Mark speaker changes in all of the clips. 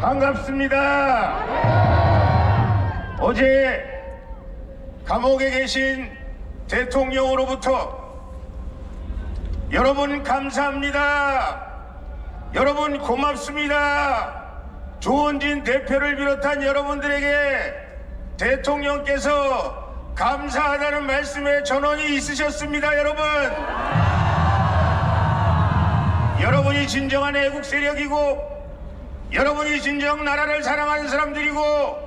Speaker 1: 반갑습니다. 어제 감옥에 계신 대통령으로부터 여러분 감사합니다. 여러분 고맙습니다. 조원진 대표를 비롯한 여러분들에게 대통령께서 감사하다는 말씀에 전원이 있으셨습니다, 여러분. 여러분이 진정한 애국 세력이고 여러분이 진정 나라를 사랑하는 사람들이고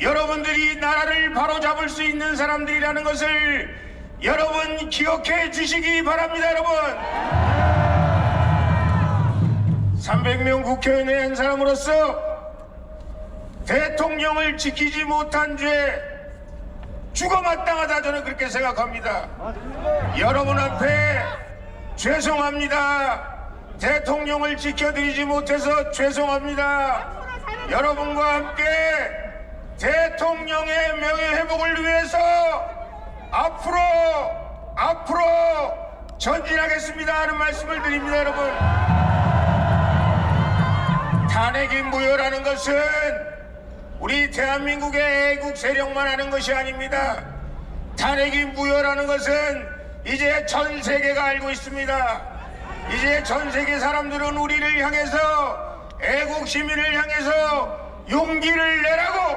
Speaker 1: 여러분들이 나라를 바로잡을 수 있는 사람들이라는 것을 여러분 기억해 주시기 바랍니다 여러분. 300명 국회의원의 한 사람으로서 대통령을 지키지 못한 죄 죽어 마땅하다 저는 그렇게 생각합니다. 여러분 앞에 죄송합니다 대통령을 지켜드리지 못해서 죄송합니다. 여러분과 함께 대통령의 명예회복을 위해서 앞으로 앞으로 전진하겠습니다 하는 말씀을 드립니다 여러분. 탄핵이 무효라는 것은 우리 대한민국의 애국 세력만 하는 것이 아닙니다. 탄핵이 무효라는 것은 이제 전 세계가 알고 있습니다 이제 전 세계 사람들은 우리를 향해서 애국 시민을 향해서 용기를 내라고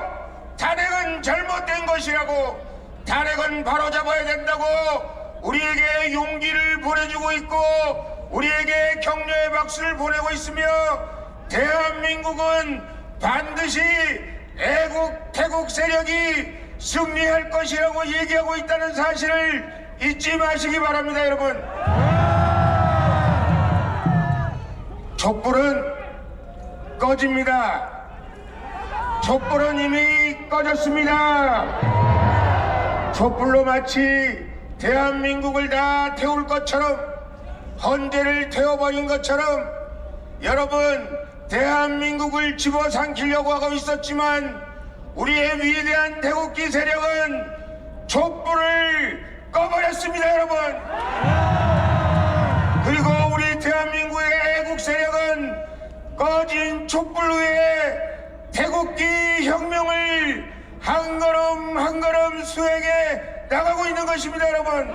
Speaker 1: 탄핵은 잘못된 것이라고 탄핵은 바로잡아야 된다고 우리에게 용기를 보내주고 있고 우리에게 격려의 박수를 보내고 있으며 대한민국은 반드시 애국 태국 세력이 승리할 것이라고 얘기하고 있다는 사실을 잊지 마시기 바랍니다 여러분 촛불은 꺼집니다. 촛불은 이미 꺼졌습니다. 촛불로 마치 대한민국을 다 태울 것처럼 헌재를 태워버린 것처럼 여러분 대한민국을 집어삼키려고 하고 있었지만 우리의 위대한 태국기 세력은 촛불을 꺼버렸습니다 여러분 그리고 우리 대한민국의 애국 세력은 꺼진 촛불 위에 태국기 혁명을 한 걸음 한 걸음 수행해 나가고 있는 것입니다 여러분.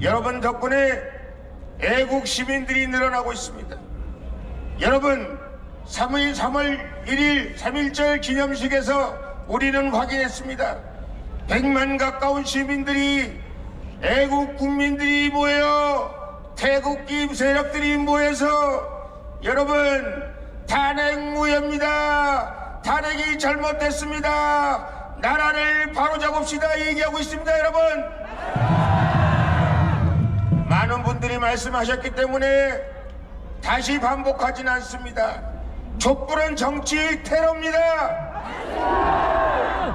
Speaker 1: 여러분 덕분에 애국 시민들이 늘어나고 있습니다. 여러분 3일 3월 1일 3.1절 기념식에서 우리는 확인했습니다. 100만 가까운 시민들이 애국 국민들이 모여 태국기 세력들이 모여서 여러분 탄핵 무효입니다. 탄핵이 잘못됐습니다. 나라를 바로잡읍시다 얘기하고 있습니다 여러분. 많은 분들이 말씀하셨기 때문에 다시 반복하진 않습니다. 촛불은 정치 테러입니다.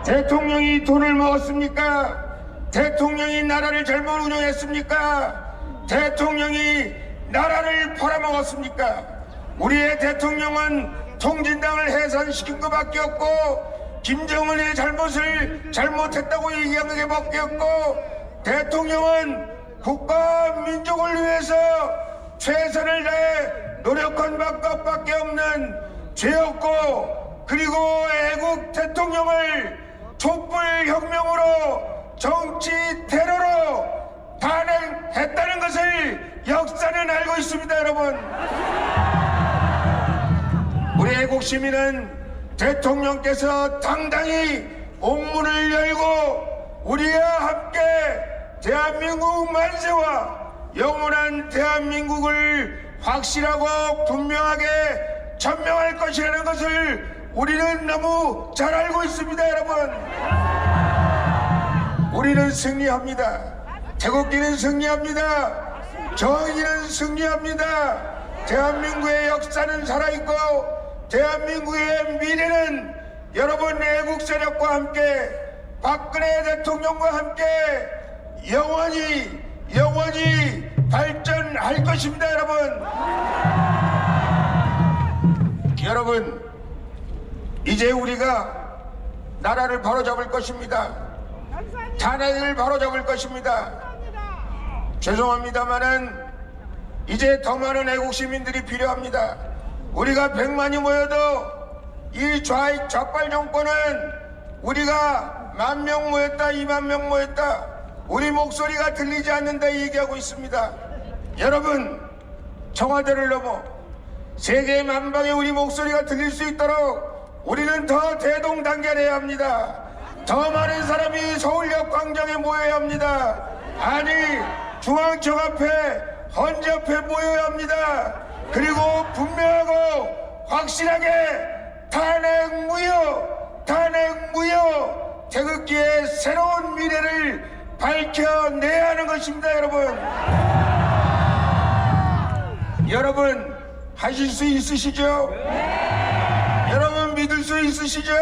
Speaker 1: 대통령이 돈을 먹었습니까? 대통령이 나라를 잘못 운영했습니까? 대통령이 나라를 팔아먹었습니까? 우리의 대통령은 통진당을 해산시킨 것밖에 없고 김정은의 잘못을 잘못했다고 얘기한 것밖에 없고 대통령은 국가 민족을 위해서 최선을 다해 노력한 것밖에 없는 죄였고 그리고 애국 대통령을 촛불 혁명으로 정치 테러로 탄핵했다는 것을 역사는 알고 있습니다 여러분 우리 애국 시민은 대통령께서 당당히 옥문을 열고 우리와 함께 대한민국 만세와 영원한 대한민국을 확실하고 분명하게 천명할 것이라는 것을 우리는 너무 잘 알고 있습니다 여러분 우리는 승리합니다. 태국기는 승리합니다. 정의는 승리합니다. 대한민국의 역사는 살아있고 대한민국의 미래는 여러분 애국 세력과 함께 박근혜 대통령과 함께 영원히 영원히 발전할 것입니다 여러분 여러분 이제 우리가 나라를 바로잡을 것입니다 탄핵을 바로잡을 것입니다. 죄송합니다만은 이제 더 많은 애국 시민들이 필요합니다. 우리가 백만이 모여도 이 좌익 좌빨 정권은 우리가 만 명 모였다, 이만 명 모였다, 우리 목소리가 들리지 않는다 얘기하고 있습니다. 여러분, 청와대를 넘어 세계 만방에 우리 목소리가 들릴 수 있도록 우리는 더 대동단결해야 합니다. 더 많은 사람이 서울역 광장에 모여야 합니다. 아니, 중앙청 앞에, 헌재 앞에 모여야 합니다. 그리고 분명하고 확실하게 탄핵 무효, 탄핵 무효, 태극기의 새로운 미래를 밝혀내야 하는 것입니다, 여러분. 여러분 하실 수 있으시죠? 여러분 믿을 수 있으시죠?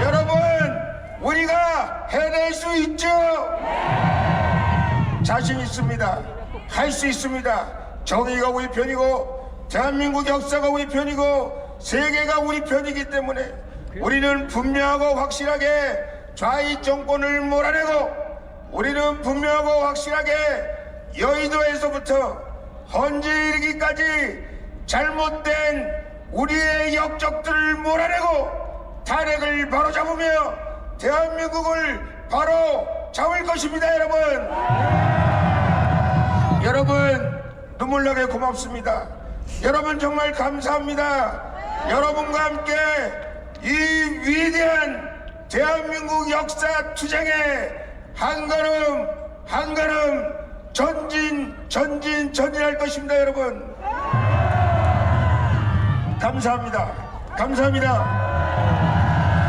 Speaker 1: 여러분 우리가 해낼 수 있죠? 자신 있습니다. 할 수 있습니다. 정의가 우리 편이고 대한민국 역사가 우리 편이고 세계가 우리 편이기 때문에 우리는 분명하고 확실하게 좌익 정권을 몰아내고 우리는 분명하고 확실하게 여의도에서부터 헌재 이르기까지 잘못된 우리의 역적들을 몰아내고 탄핵을 바로잡으며 대한민국을 바로 잡을 것입니다 여러분. 여러분 눈물 나게 고맙습니다. 여러분 정말 감사합니다. 여러분과 함께 이 위대한 대한민국 역사 투쟁에 한 걸음 한 걸음 전진 전진 전진할 것입니다 여러분. 감사합니다. 감사합니다